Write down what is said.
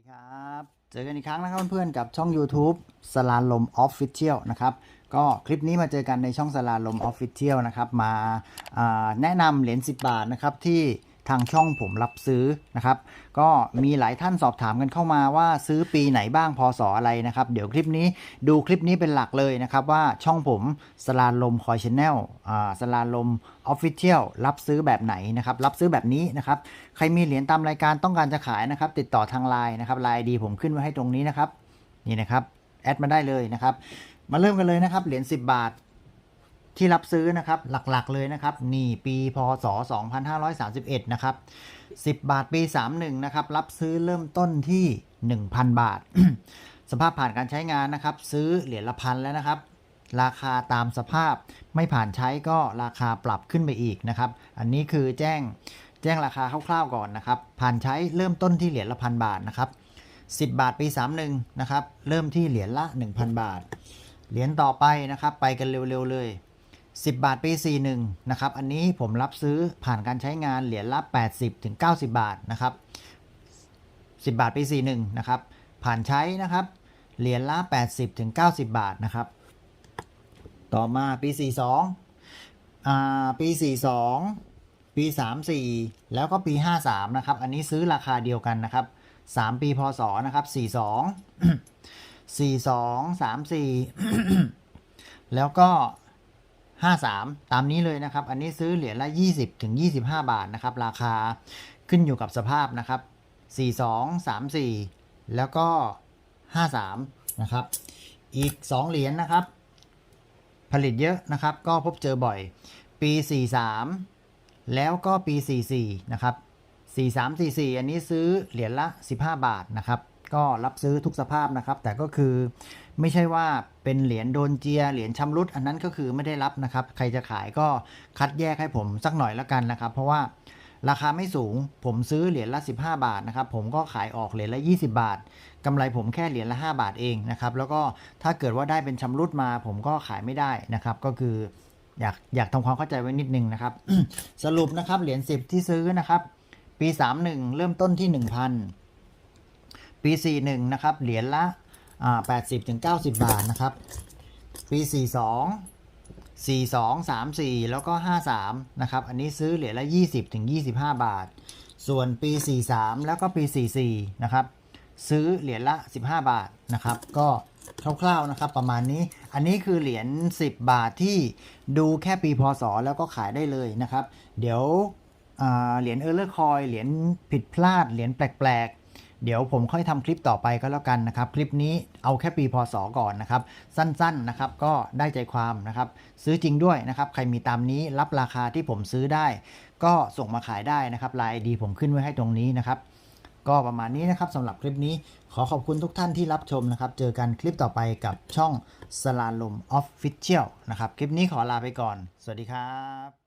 ดีครับ เจอกันอีกครั้งนะครับเพื่อนๆกับช่อง YouTube สลาลมออฟฟิเชียลนะครับ ก็คลิปนี้มาเจอกันในช่องสลาลมออฟฟิเชียลนะครับ มาาแนะนำเหรียญ10 บาทนะครับที่ ทางช่องผมรับซื้อนะครับ ก็มีหลายท่านสอบถามกันเข้ามาว่าซื้อปีไหนบ้างพศอะไรนะครับ เดี๋ยวคลิปนี้ดูคลิปนี้เป็นหลักเลยนะครับ ว่าช่องผมสลาลมคอยชแนลสลาลมออฟฟิเชียลรับซื้อแบบไหนนะครับ รับซื้อแบบนี้นะครับ ใครมีเหรียญตามรายการต้องการจะขายนะครับ ติดต่อทางไลน์นะครับไลน์ดีผมขึ้นไว้ให้ตรงนี้นะครับ นี่นะครับแอดมาได้เลยนะครับ มาเริ่มกันเลยนะครับเหรียญ10 บาท ที่รับซื้อนะครับหลักๆเลยนะครับนี่ปีพศ 2531 นะครับ 10 บาทปี 31 นะครับ รับซื้อเริ่มต้นที่ 1,000 บาท สภาพผ่านการใช้งานนะครับ ซื้อเหรียญละพันแล้วนะครับ ราคาตามสภาพไม่ผ่านใช้ก็ราคาปรับขึ้นไปอีกนะครับ อันนี้คือแจ้งแจ้งราคาคร่าวๆก่อนนะครับ ผ่านใช้เริ่มต้นที่เหรียญละพันบาทนะครับ10 บาทปี 31 นะครับ เริ่มที่เหรียญละ 1,000 บาท เหรียญต่อไปนะครับ ไปกันเร็วๆเลย 10 บาทปี 41 นะครับ อันนี้ผมรับซื้อผ่านการใช้งานเหรียญละ 80 ถึง 90 บาทนะครับ 10 บาทปี 41 นะครับ ผ่านใช้นะครับ เหรียญละ 80 ถึง 90 บาทนะครับ ต่อมาปี 42อ่าปี 42 ปี 34 แล้วก็ปี 53 นะครับ อันนี้ซื้อราคาเดียวกันนะครับ 3 ปีพศนะครับ 42 42 34 แล้วก็ 53 ตามนี้เลยนะครับ อันนี้ซื้อเหรียญละ 20ถึง25 บาทนะครับ ราคาขึ้นอยู่กับสภาพนะครับ 42 34 แล้วก็ 53 นะครับ อีก 2 เหรียญนะครับ ผลิตเยอะนะครับ ก็พบเจอบ่อย ปี 43 แล้วก็ปี 44 นะครับ 43 44 อันนี้ซื้อเหรียญละ 15 บาทนะครับ ก็รับซื้อทุกสภาพนะครับ แต่ก็คือไม่ใช่ว่าเป็นเหรียญโดนเจีย เหรียญชำรุด อันนั้นก็คือไม่ได้รับนะครับ ใครจะขายก็คัดแยกให้ผมสักหน่อยละกันนะครับ เพราะว่าราคาไม่สูง ผมซื้อเหรียญละ 15 บาทนะครับ ผมก็ขายออกเหรียญละ 20 บาทกำไรผมแค่เหรียญละ 5 บาทเองนะครับ แล้วก็ถ้าเกิดว่าได้เป็นชำรุดมา ผมก็ขายไม่ได้นะครับ ก็คืออยากอยากทำความเข้าใจไว้นิดนึงนะครับ สรุปนะครับเหรียญ10 ที่ซื้อนะครับ ปี 31 เริ่มต้นที่ 1,000 ปี 41 นะครับ เหรียญละ80ถึง90บาทนะครับ ปี 42 42 34 แล้วก็ 53 นะครับ อันนี้ซื้อเหรียญละ 20ถึง25 บาท ส่วนปี 43 แล้วก็ปี 44 นะครับ ซื้อเหรียญละ 15 บาทนะครับ ก็คร่าวๆนะครับประมาณนี้ อันนี้คือเหรียญ10 บาทที่ดูแค่ปีพศ แล้วก็ขายได้เลยนะครับ เดี๋ยวเหรียญเออร์เลอร์คอย เหรียญผิดพลาด เหรียญแปลกๆ เดี๋ยวผมค่อยทำคลิปต่อไปก็แล้วกันนะครับ คลิปนี้เอาแค่ปีพศก่อนนะครับ สั้นๆนะครับก็ได้ใจความนะครับ ซื้อจริงด้วยนะครับ ใครมีตามนี้รับราคาที่ผมซื้อได้ ก็ส่งมาขายได้นะครับลน์ดีผมขึ้นไว้ให้ตรงนี้นะครับ ก็ประมาณนี้นะครับสำหรับคลิปนี้ขอขอบคุณทุกท่านที่รับชมนะครับ เจอกันคลิปต่อไปกับช่องสลาลมออฟฟิเชียลนะครับ คลิปนี้ขอลาไปก่อน สวัสดีครับ